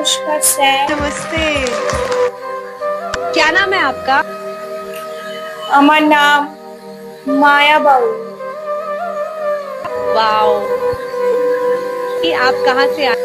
नमस्कार मैडम नमस्कार सर नमस्ते क्या नाम है आपका আমার নাম মায়া বাবু वाओ ये आप कहाँ से आए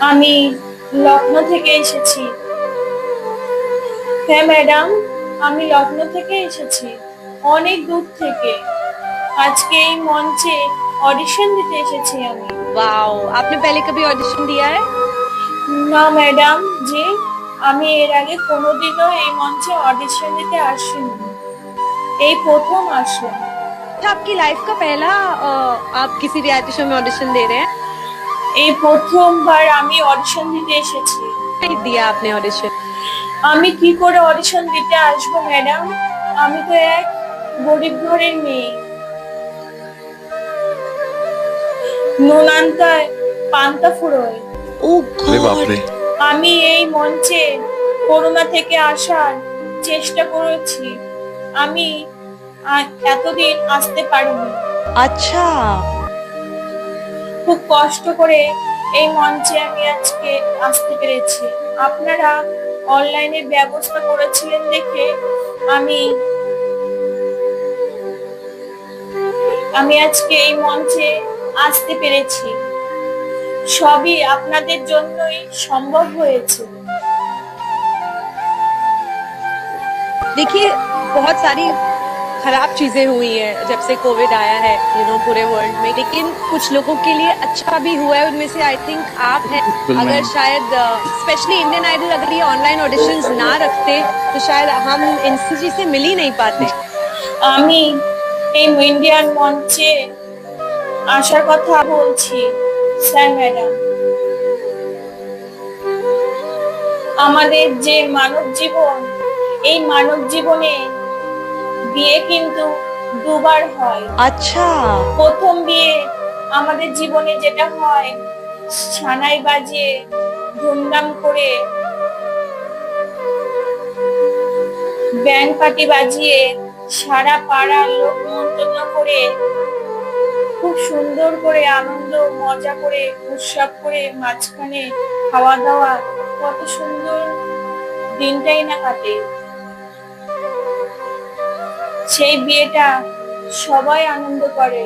আমি লখনৌ থেকে এসেছি হ্যাঁ ম্যাডাম আমি লখনৌ থেকে এসেছি অনেক দূর থেকে আজকে এই মঞ্চে অডিশন দিতে এসেছি আমি वाओ आपने पहले कभी ऑडिशन दिया है না ম্যাডাম জি আমি এর আগে কোনোদিনও এই মঞ্চে অডিশন দিতে আসিনি এই প্রথম আসলাম तो आपकी लाइफ का पहला अ, आप किसी रियलिटी शो में ऑडिशन दे रहे हैं এই প্রথমবার আমি অডিশন দিতে এসেছি नहीं दिया आपने ऑडिशन আমি কি করে অডিশন দিতে আসবো ম্যাডাম আমি তো এক গরিব ঘরের মেয়ে নুনান্তায় পান্তা ফুরোয় আমি এই মঞ্চে করোনা থেকে আসার চেষ্টা করেছি। আমি এতদিন আসতে পারিনি। আচ্ছা। খুব কষ্ট করে এই মঞ্চে আমি আজকে আসতে পেরেছি। আপনারা অনলাইনে ব্যবস্থা করেছিলেন দেখে আমি আমি আজকে এই মঞ্চে আসতে পেরেছি। সবই আপনাদের জন্যই সম্ভব হয়েছে देखिए बहुत सारी खराब चीजें हुई हैं जब से कोविड आया है यू नो पूरे वर्ल्ड में लेकिन कुछ लोगों के लिए अच्छा भी हुआ है उनमें से आई थिंक आप हैं बिल्कुल अगर मैम। शायद स्पेशली इंडियन आइडल अगर ये ऑनलाइन ऑडिशंस ना रखते तो शायद हम एनसीजी से मिल ही नहीं पाते আমি এই ইন্ডিয়ান মঞ্চে আসার কথা বলছি স্যার ম্যাডাম আমাদের যে মানব জীবন এই মানব জীবনে বিয়ে কিন্তু দুবার হয়। আচ্ছা। প্রথম বিয়ে আমাদের জীবনে যেটা হয় ছানাই বাজিয়ে ধুমধাম করে ব্যান্ড পাটি বাজিয়ে সারা পাড়া লোক মন্তব্য করে খুব সুন্দর করে আনন্দ মজা করে, উৎসব করে, মাঝখানে খাওয়া দাওয়া কত সুন্দর দিনটাই না কাটে। সেই বিয়েটা সবাই আনন্দ করে,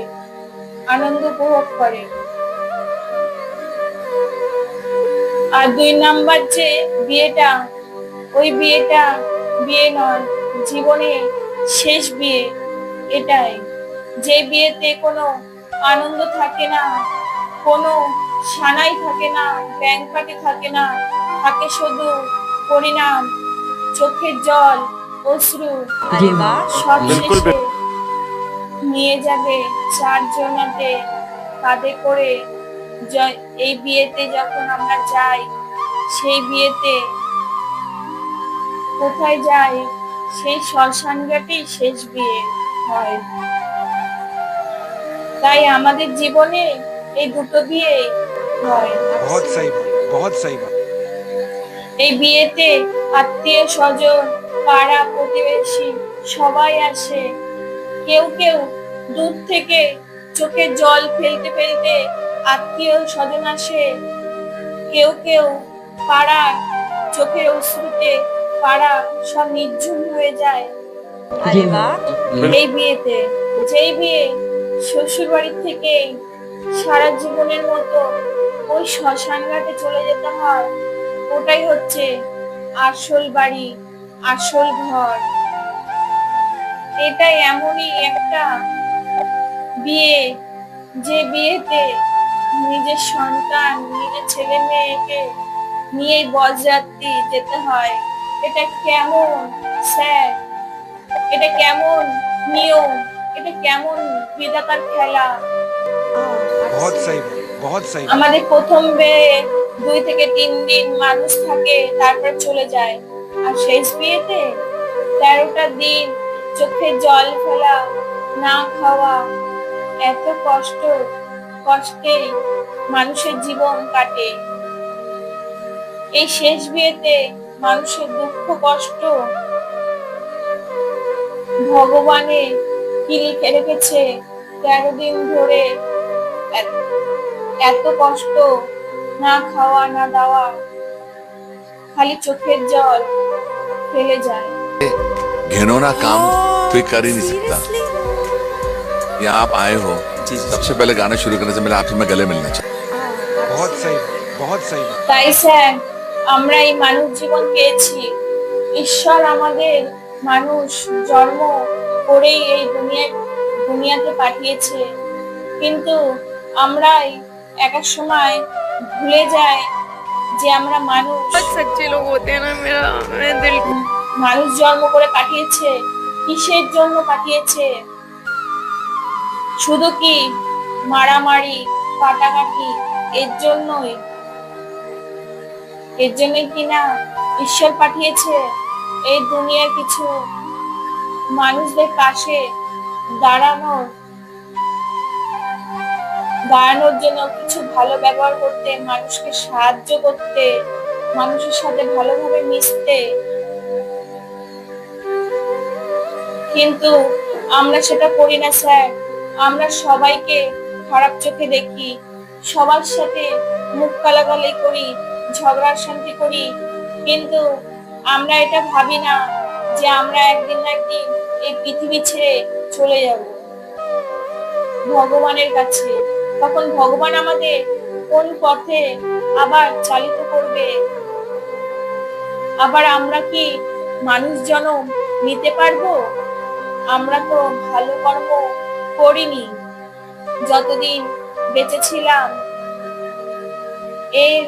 আনন্দ উপভোগ করে। আর দুই নাম্বার যে বিয়েটা, ওই বিয়েটা বিয়ে নয় জীবনে শেষ বিয়ে এটাই। যে বিয়েতে কোনো আনন্দ থাকে না কোনো সানাই থাকে না ব্যাংকাটে থাকে না থাকে শুধু পরিণাম চোখের জল অশ্রু। সব শেষে নিয়ে যাবে চারজনাতে কাঁধে করে। এই বিয়েতে যখন আমরা যাই সেই বিয়েতে কোথায় যাই? সেই শ্মশান ঘাটেই শেষ বিয়ে হয়। তাই আমাদের জীবনে এই দুটো বিয়ে বহুত সহি বহুত সহি এই বিয়েতে আত্মীয় স্বজন পাড়া প্রতিবেশী সবাই আসে। কেউ কেউ দূর থেকে চোখে জল ফেলতে ফেলতে আত্মীয় স্বজন আসে। কেউ কেউ পাড়া চোখের অশ্রুতে পাড়া সব নির্ঝুম হয়ে যায়। এই বিয়েতে যেই বিয়ে শ্বশুর বাড়ি থেকে সারা জীবনের মতো ওই শ্মশান ঘাটে চলে যেতে হয়। ওটাই হচ্ছে আসল বাড়ি, আসল ঘর। এটা এমনই একটা বিয়ে, যে বিয়েতে নিজের সন্তান, নিজের ছেলে মেয়েকে নিয়ে বরযাত্রী যেতে হয়। এটা কেমন স্যার? এটা কেমন নিয়ম? এটা কেমন বিধাতার খেলা? বহুত সহি বহুত সহি আমাদের প্রথম বে দুই থেকে তিন দিন মানুষ থাকে তারপর চলে যায়। আর শেষ বিয়েতে তেরোটা দিন চোখে জল ফেলা না খাওয়া এত কষ্ট কষ্টে মানুষের জীবন কাটে। এই শেষ বিয়েতে মানুষের দুঃখ কষ্ট ভগবানের কি লিখে রেখেছে তেরো দিন ধরে এত- এত কষ্ট না খাওয়া না দাওয়া খালি চোখের জল ফেলে যায় घिनौना काम कोई कर ही नहीं सकता यहाँ आप आए हो सबसे पहले गाना शुरू करने से पहले आपसे मैं गले मिलना चाहता बहुत सही बात बहुत सही बात তাই স্যার আমরা এই মানুষ জীবন পেয়েছি ঈশ্বর আমাদের মানুষ জন্ম করেই এই দুনিয়ায় দুনিয়াতে পাঠিয়েছে। কিন্তু আমরাই এক এক সময় ভুলে যাই যে আমরা মানুষ। মানুষ জন্ম করে পাঠিয়েছে কিসের জন্য পাঠিয়েছে? শুধু কি মারামারি কাটাকাটি এর জন্যই? এর জন্যই কিনা ঈশ্বর পাঠিয়েছে এই দুনিয়ার কিছু? মানুষদের পাশে দাঁড়ানো, দাঁড়ানোর জন্য কিছু ভালো ব্যবহার করতে, মানুষকে সাহায্য করতে, মানুষের সাথে ভালোভাবে মিশতে। কিন্তু আমরা সেটা করি না, স্যার। আমরা সবাইকে খারাপ চোখে দেখি, সবার সাথে মুখ কালাগালি করি, ঝগড়া শান্তি করি। কিন্তু আমরা এটা ভাবি না যে আমরা একদিন না একদিন এই পৃথিবী ছেড়ে চলে যাব। ভগবানের কাছে। তখন ভগবান আমাদের কোন পথে আবার চালিত করবে? আবার আমরা কি মানুষ জনম নিতে পারব? আমরা তো ভালো কর্ম করিনি। যতদিন বেঁচে ছিলাম, এর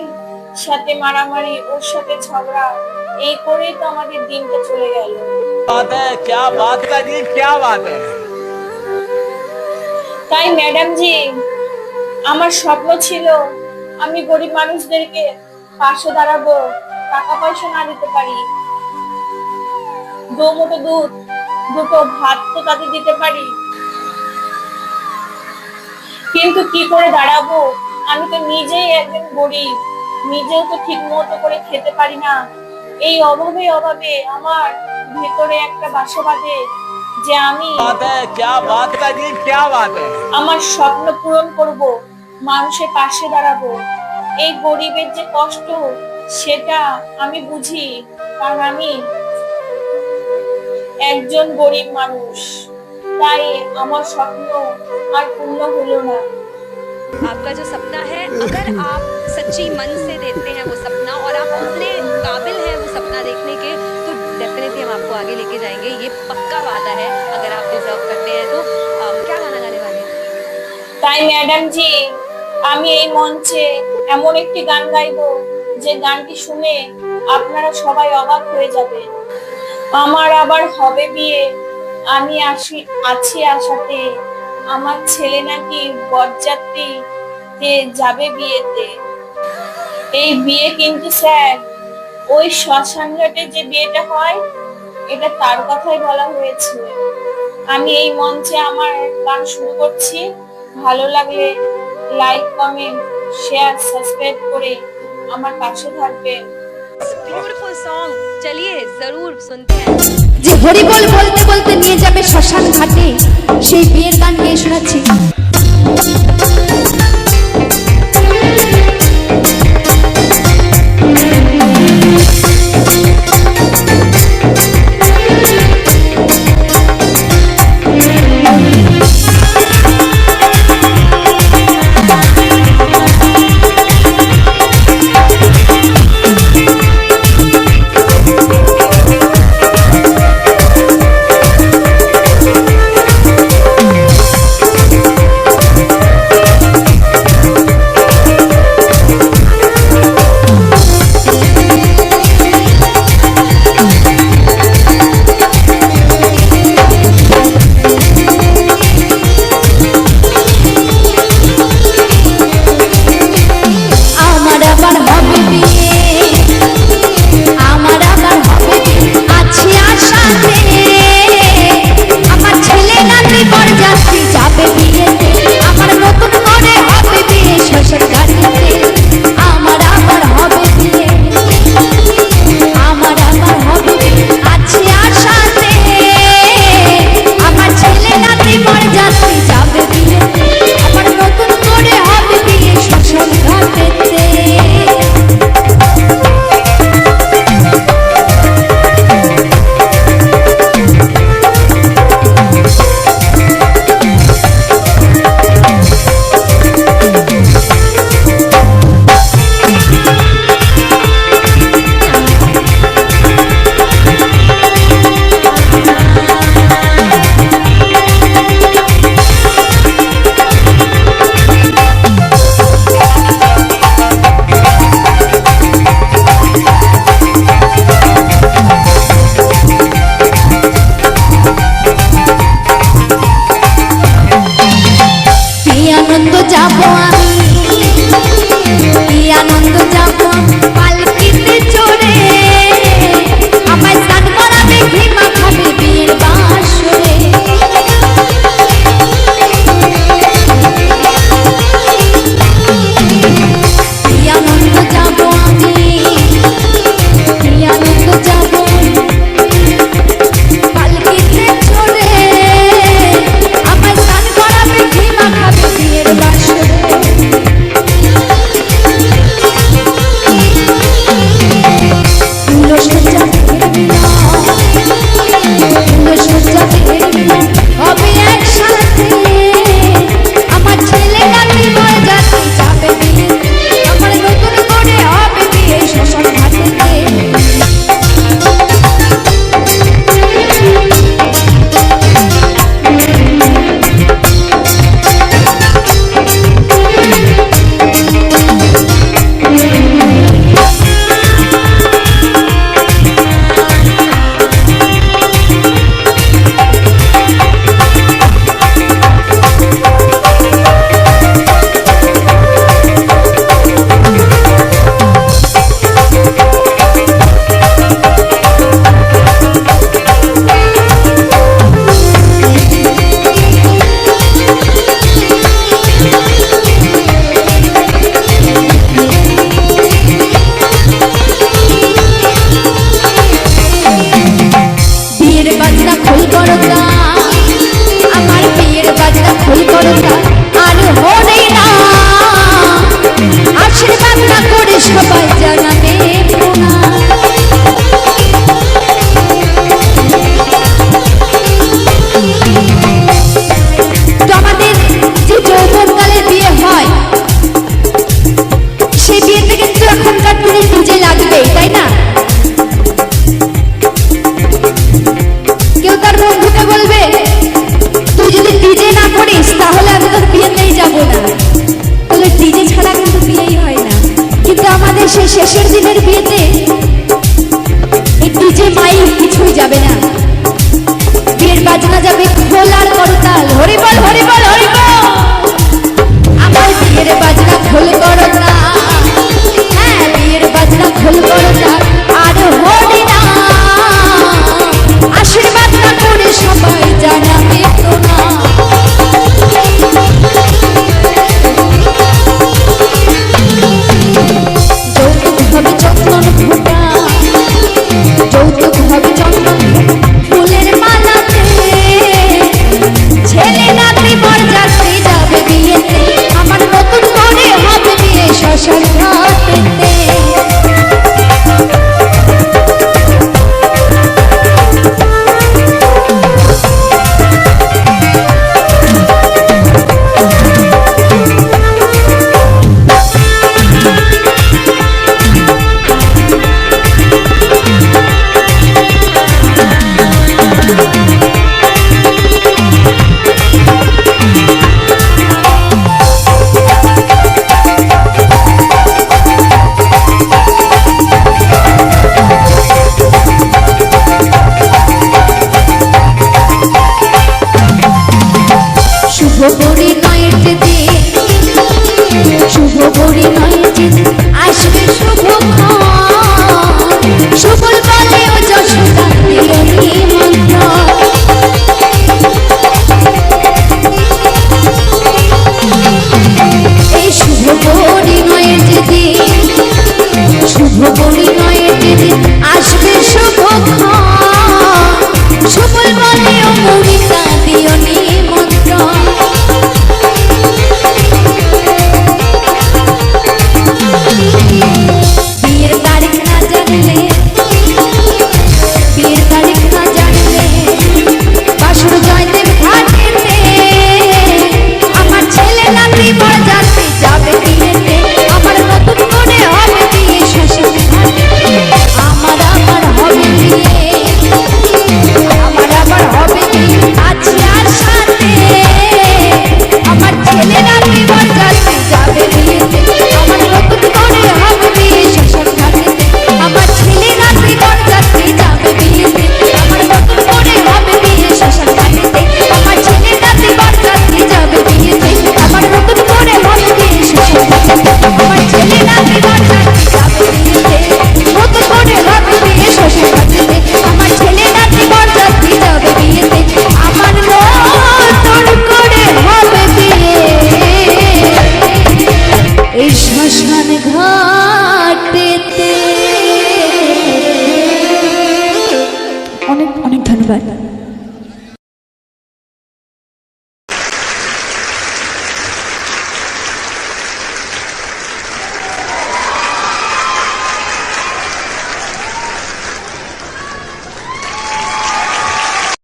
সাথে মারামারি, ওর সাথে ঝগড়া এই করেই তো আমাদের দিনটা চলে গেল। তাই ম্যাডাম জি আমার স্বপ্ন ছিল আমি গরিব মানুষদেরকে পাশে দাঁড়াবো টাকা পয়সা না দিতে পারি। দু মতো দুধ দুটো ভাত তো তাদের দিতে পারি। কিন্তু কি করে দাঁড়াবো? আমি তো নিজেই একজন গরিব নিজেও তো ঠিক মতো করে খেতে পারি না। এই অভাবে অভাবে আমার ভেতরে একটা বাসা বাঁধে যে আমি बात है क्या बात है जी क्या बात है আমার স্বপ্ন পূরণ করব মানুষের পাশে দাঁড়াবো এই গরিবের যে কষ্ট সেটা আমি বুঝি কারণ আমি একজন গরিব মানুষ তাই আমার স্বপ্ন আর পূর্ণ হলো না आपका जो सपना है अगर आप सच्ची मन से देखते हैं वो सपना और आप उतने काबिल हैं वो सपना देखने के तो डेफिनेटली हम आपको आगे लेके जाएंगे ये पक्का वादा है अगर आप डिजर्व करते हैं तो अम, क्या गाना गाने वाले हैं তাই ম্যাডাম জি আমি এই মঞ্চে এমন একটি গান গাইবো যে গানটি শুনে আপনারা সবাই অবাক হয়ে যাবে আমার আবার হবে বিয়ে আমি আসি আছি আশাতে আমার ছেলে নাকি বরযাত্রী তে যাবে বিয়েতে এই বিয়ে কিন্তু স্যার ওই শ্মশান ঘাটে যে বিয়েটা হয় এটা তার কথাই বলা হয়েছে। আমি এই মঞ্চে আমার গান শুরু করছি। ভালো লাগলে লাইক কমেন্ট শেয়ার সাবস্ক্রাইব করে আমার পাশে থাকবে। বিউটিফুল সং চলিয়ে জরুর শুনতে যে হরি বল বলতে বলতে নিয়ে যাবে শ্মশান ঘাটে সেই বিয়ের গান গিয়ে শোনাচ্ছি।